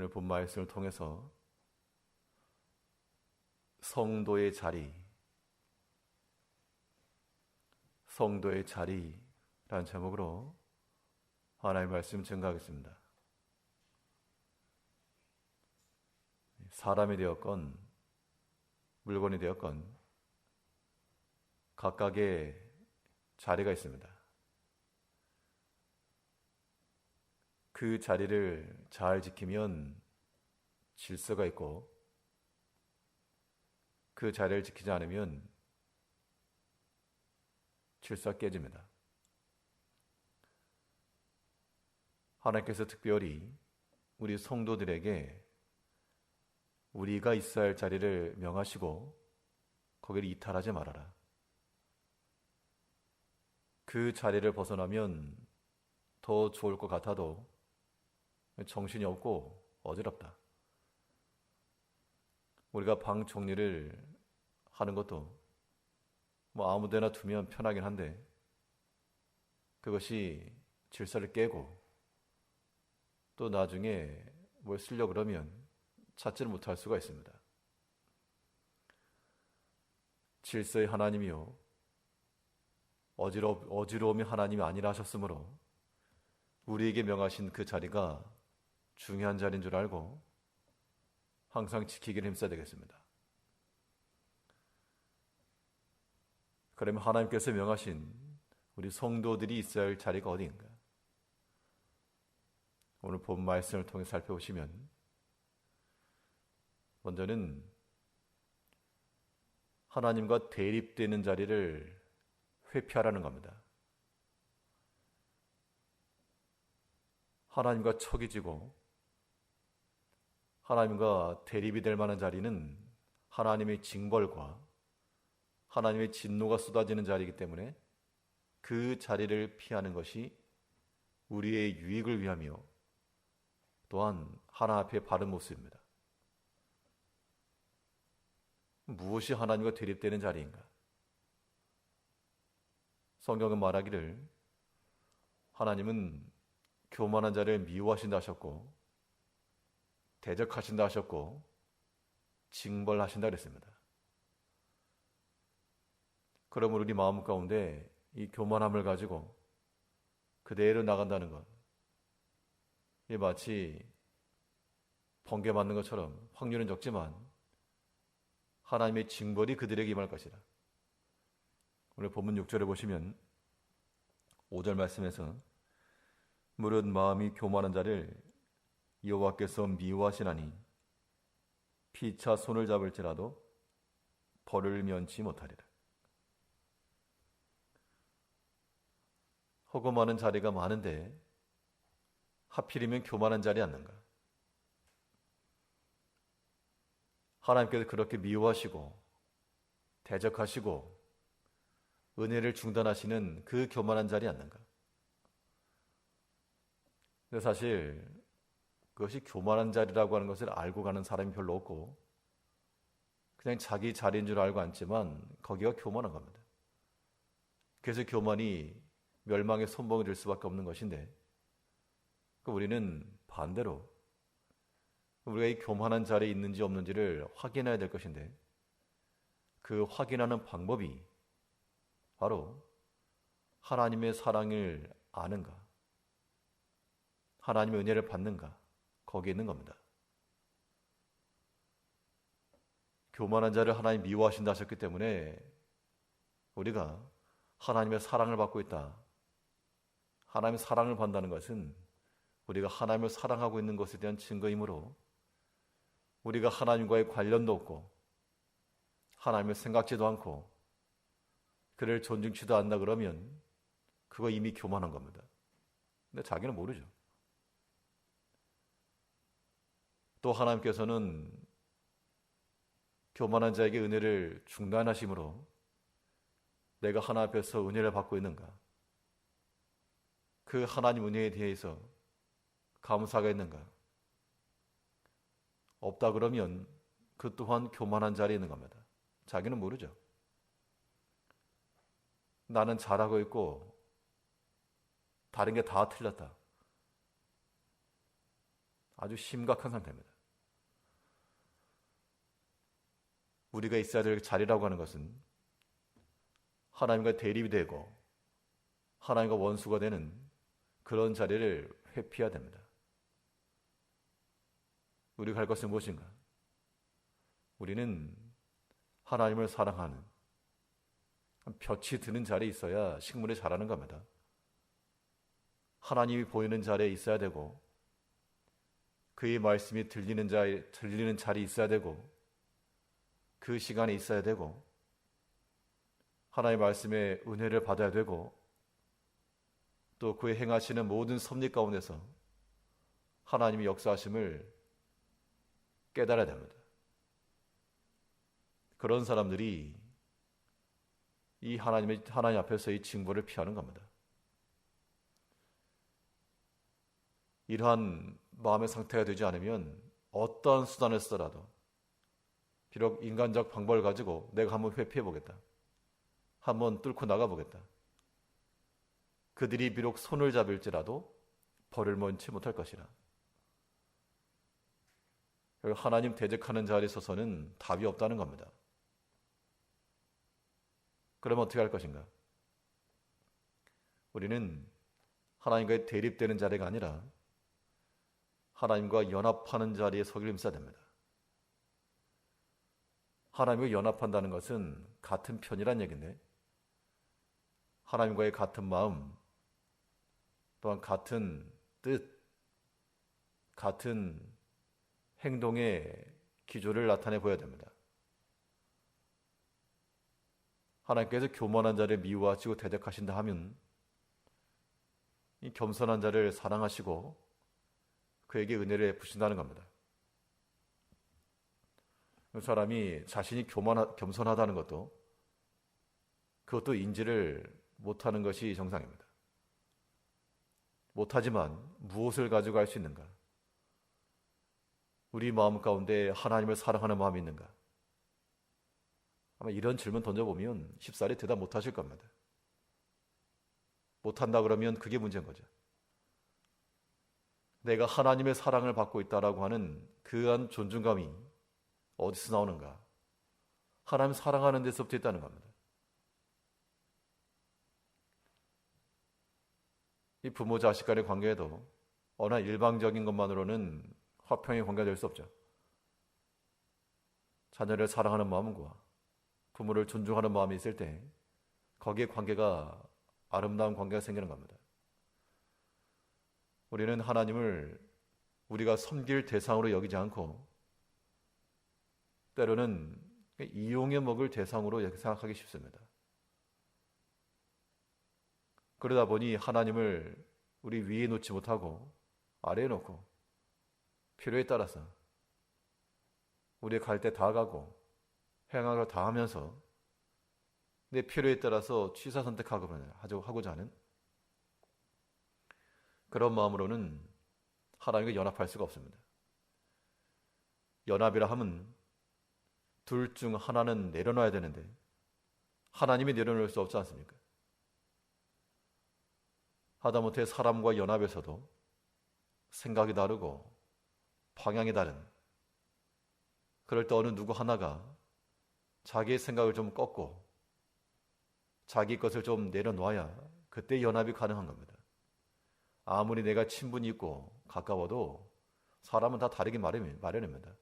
오늘 본 말씀을 통해서 성도의 자리, 성도의 자리라는 제목으로 하나님의 말씀 증가하겠습니다. 사람이 되었건 물건이 되었건 각각의 자리가 있습니다. 그 자리를 잘 지키면 질서가 있고 그 자리를 지키지 않으면 질서가 깨집니다. 하나님께서 특별히 우리 성도들에게 우리가 있어야 할 자리를 명하시고 거기를 이탈하지 말아라. 그 자리를 벗어나면 더 좋을 것 같아도 정신이 없고 어지럽다. 우리가 방 정리를 하는 것도 뭐 아무 데나 두면 편하긴 한데 그것이 질서를 깨고 또 나중에 뭘 쓰려 그러면 찾지를 못할 수가 있습니다. 질서의 하나님이요. 어지러, 어지러움이 하나님이 아니라 하셨으므로 우리에게 명하신 그 자리가 중요한 자리인 줄 알고 항상 지키기를 힘써야 되겠습니다. 그러면 하나님께서 명하신 우리 성도들이 있어야 할 자리가 어디인가? 오늘 본 말씀을 통해 살펴보시면 먼저는 하나님과 대립되는 자리를 회피하라는 겁니다. 하나님과 척이 지고 하나님과 대립이 될 만한 자리는 하나님의 징벌과 하나님의 진노가 쏟아지는 자리이기 때문에 그 자리를 피하는 것이 우리의 유익을 위하며 또한 하나 앞에 바른 모습입니다. 무엇이 하나님과 대립되는 자리인가? 성경은 말하기를 하나님은 교만한 자를 미워하신다 하셨고 대적하신다 하셨고 징벌하신다 그랬습니다. 그러므로 우리 마음 가운데 이 교만함을 가지고 그대로 나간다는 것. 이 마치 번개 맞는 것처럼 확률은 적지만 하나님의 징벌이 그들에게 임할 것이다. 오늘 본문 6절에 보시면 5절 말씀에서 무릇 마음이 교만한 자를 여호와께서 미워하시나니 피차 손을 잡을지라도 벌을 면치 못하리라. 허구많은 자리가 많은데 하필이면 교만한 자리 않는가? 하나님께서 그렇게 미워하시고 대적하시고 은혜를 중단하시는 그 교만한 자리 않는가? 사실 그것이 교만한 자리라고 하는 것을 알고 가는 사람이 별로 없고 그냥 자기 자리인 줄 알고 앉지만 거기가 교만한 겁니다. 그래서 교만이 멸망의 손봉이 될 수밖에 없는 것인데 그 우리는 반대로 우리가 이 교만한 자리에 있는지 없는지를 확인해야 될 것인데 그 확인하는 방법이 바로 하나님의 사랑을 아는가 하나님의 은혜를 받는가 거기에 있는 겁니다. 교만한 자를 하나님 미워하신다 하셨기 때문에 우리가 하나님의 사랑을 받고 있다. 하나님의 사랑을 받는다는 것은 우리가 하나님을 사랑하고 있는 것에 대한 증거이므로 우리가 하나님과의 관련도 없고 하나님을 생각지도 않고 그를 존중치도 않나 그러면 그거 이미 교만한 겁니다. 근데 자기는 모르죠. 또 하나님께서는 교만한 자에게 은혜를 중단하심으로 내가 하나 앞에서 은혜를 받고 있는가? 그 하나님 은혜에 대해서 감사가 있는가? 없다 그러면 그 또한 교만한 자리에 있는 겁니다. 자기는 모르죠. 나는 잘하고 있고 다른 게 다 틀렸다. 아주 심각한 상태입니다. 우리가 있어야 될 자리라고 하는 것은 하나님과 대립이 되고 하나님과 원수가 되는 그런 자리를 회피해야 됩니다. 우리가 할 것은 무엇인가? 우리는 하나님을 사랑하는 볕이 드는 자리에 있어야 식물이 자라는 겁니다. 하나님이 보이는 자리에 있어야 되고 그의 말씀이 들리는 자리 들리는 자리에 있어야 되고 그 시간에 있어야 되고 하나님의 말씀에 은혜를 받아야 되고 또 그의 행하시는 모든 섭리 가운데서 하나님의 역사하심을 깨달아야 됩니다. 그런 사람들이 이 하나님의 하나님 앞에서의 징벌을 피하는 겁니다. 이러한 마음의 상태가 되지 않으면 어떠한 수단을 쓰더라도 비록 인간적 방법을 가지고 내가 한번 회피해 보겠다. 한번 뚫고 나가 보겠다. 그들이 비록 손을 잡을지라도 벌을 먼치 못할 것이라. 하나님 대적하는 자리에 서서는 답이 없다는 겁니다. 그러면 어떻게 할 것인가? 우리는 하나님과의 대립되는 자리가 아니라 하나님과 연합하는 자리에 서기를 힘써야 됩니다. 하나님과 연합한다는 것은 같은 편이란 얘기인데 하나님과의 같은 마음 또한 같은 뜻 같은 행동의 기조를 나타내 보여야 됩니다. 하나님께서 교만한 자를 미워하시고 대적하신다 하면 이 겸손한 자를 사랑하시고 그에게 은혜를 베푸신다는 겁니다. 그 사람이 자신이 교만하, 겸손하다는 것도 그것도 인지를 못하는 것이 정상입니다. 못하지만 무엇을 가지고 할 수 있는가? 우리 마음 가운데 하나님을 사랑하는 마음이 있는가? 아마 이런 질문 던져보면 쉽사리 대답 못하실 겁니다. 못한다 그러면 그게 문제인 거죠. 내가 하나님의 사랑을 받고 있다라고 하는 그한 존중감이 어디서 나오는가? 하나님 사랑하는 데서부터 있다는 겁니다. 이 부모 자식 간의 관계에도 어느 일방적인 것만으로는 화평의 관계가 될수 없죠. 자녀를 사랑하는 마음과 부모를 존중하는 마음이 있을 때 거기에 관계가 아름다운 관계가 생기는 겁니다. 우리는 하나님을 우리가 섬길 대상으로 여기지 않고 때로는 이용해 먹을 대상으로 생각하기 쉽습니다. 그러다 보니 하나님을 우리 위에 놓지 못하고 아래에 놓고 필요에 따라서 우리 갈 때 다 가고 행하고 다 하면서 내 필요에 따라서 취사 선택하고자 하는 그런 마음으로는 하나님과 연합할 수가 없습니다. 연합이라 함은 둘 중 하나는 내려놔야 되는데 하나님이 내려놓을 수 없지 않습니까? 하다못해 사람과 연합에서도 생각이 다르고 방향이 다른 그럴 때 어느 누구 하나가 자기의 생각을 좀 꺾고 자기 것을 좀 내려놔야 그때 연합이 가능한 겁니다. 아무리 내가 친분이 있고 가까워도 사람은 다 다르게 마련입니다.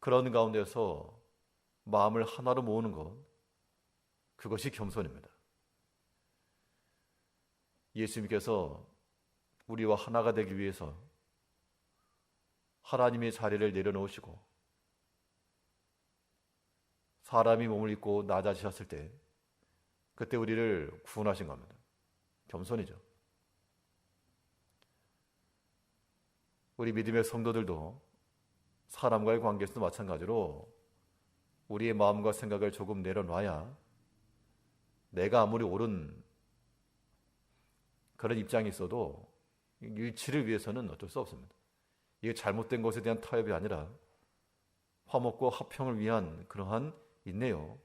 그런 가운데서 마음을 하나로 모으는 것, 그것이 겸손입니다. 예수님께서 우리와 하나가 되기 위해서 하나님의 자리를 내려놓으시고 사람이 몸을 입고 낮아지셨을 때 그때 우리를 구원하신 겁니다. 겸손이죠. 우리 믿음의 성도들도 사람과의 관계에서도 마찬가지로 우리의 마음과 생각을 조금 내려놔야 내가 아무리 옳은 그런 입장이 있어도 일치를 위해서는 어쩔 수 없습니다. 이게 잘못된 것에 대한 타협이 아니라 화목과 합평을 위한 그러한 인내요.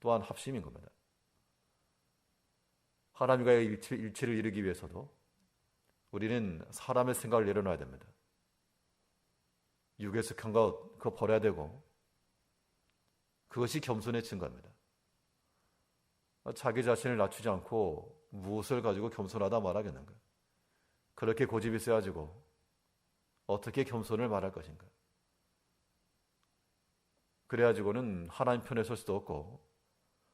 또한 합심인 겁니다. 하나님과의 일치, 일치를 이루기 위해서도 우리는 사람의 생각을 내려놔야 됩니다. 속한 것 그거 버려야 되고 그것이 겸손의 증거입니다. 자기 자신을 낮추지 않고 무엇을 가지고 겸손하다 말하겠는가? 그렇게 고집이 세가지고 어떻게 겸손을 말할 것인가? 그래가지고는 하나님 편에 설 수도 없고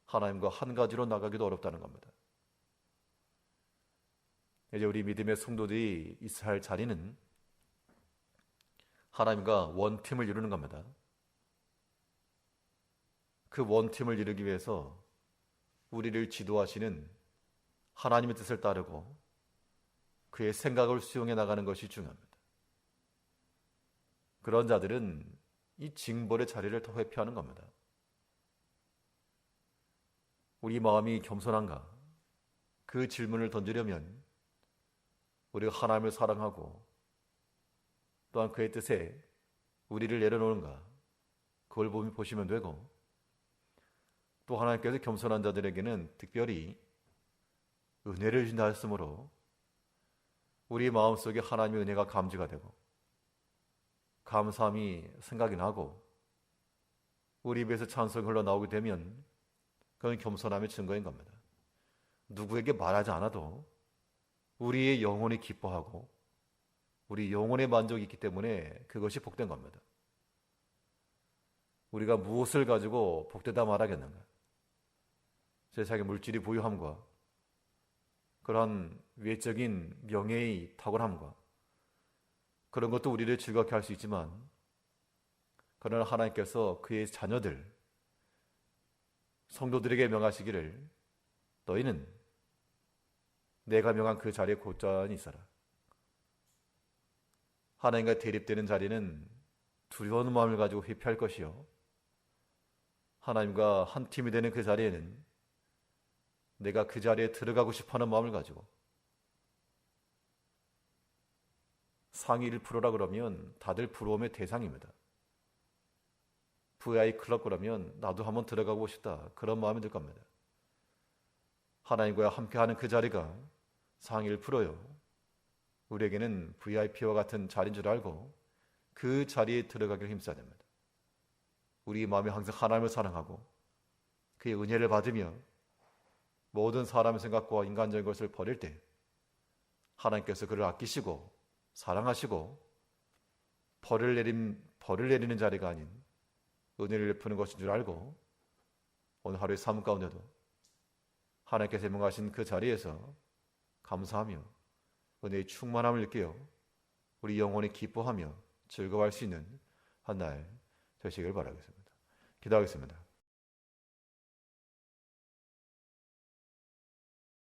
하나님과 한 가지로 나가기도 어렵다는 겁니다. 이제 우리 믿음의 성도들이 할 자리는 하나님과 원팀을 이루는 겁니다. 그 원팀을 이루기 위해서 우리를 지도하시는 하나님의 뜻을 따르고 그의 생각을 수용해 나가는 것이 중요합니다. 그런 자들은 이 징벌의 자리를 더 회피하는 겁니다. 우리 마음이 겸손한가? 그 질문을 던지려면 우리가 하나님을 사랑하고 또한 그의 뜻에 우리를 내려놓는가? 그걸 보시면 되고 또 하나님께서 겸손한 자들에게는 특별히 은혜를 주신다 했으므로 우리 마음속에 하나님의 은혜가 감지가 되고 감사함이 생각이 나고 우리 입에서 찬송이 흘러나오게 되면 그건 겸손함의 증거인 겁니다. 누구에게 말하지 않아도 우리의 영혼이 기뻐하고 우리 영혼의 만족이 있기 때문에 그것이 복된 겁니다. 우리가 무엇을 가지고 복되다 말하겠는가? 세상의 물질이 부유함과 그러한 외적인 명예의 탁월함과 그런 것도 우리를 즐겁게 할 수 있지만 그러나 하나님께서 그의 자녀들 성도들에게 명하시기를 너희는 내가 명한 그 자리에 곧전히 있어라. 하나님과 대립되는 자리는 두려운 마음을 가지고 회피할 것이요. 하나님과 한 팀이 되는 그 자리에는 내가 그 자리에 들어가고 싶어 하는 마음을 가지고 상위 1%라 그러면 다들 부러움의 대상입니다. VI 클럽 그러면 나도 한번 들어가고 싶다. 그런 마음이 들 겁니다. 하나님과 함께하는 그 자리가 상위 1%요. 우리에게는 VIP와 같은 자리인 줄 알고 그 자리에 들어가기를 힘써야 됩니다. 우리 마음이 항상 하나님을 사랑하고 그의 은혜를 받으며 모든 사람의 생각과 인간적인 것을 버릴 때 하나님께서 그를 아끼시고 사랑하시고 벌을 내림 벌을 내리는 자리가 아닌 은혜를 베푸는 것인 줄 알고 오늘 하루의 삶 가운데도 하나님께서 명하신 그 자리에서 감사하며 은혜의 충만함을 느끼어 우리 영혼이 기뻐하며 즐거워할 수 있는 한 날 되시길 바라겠습니다. 기도하겠습니다.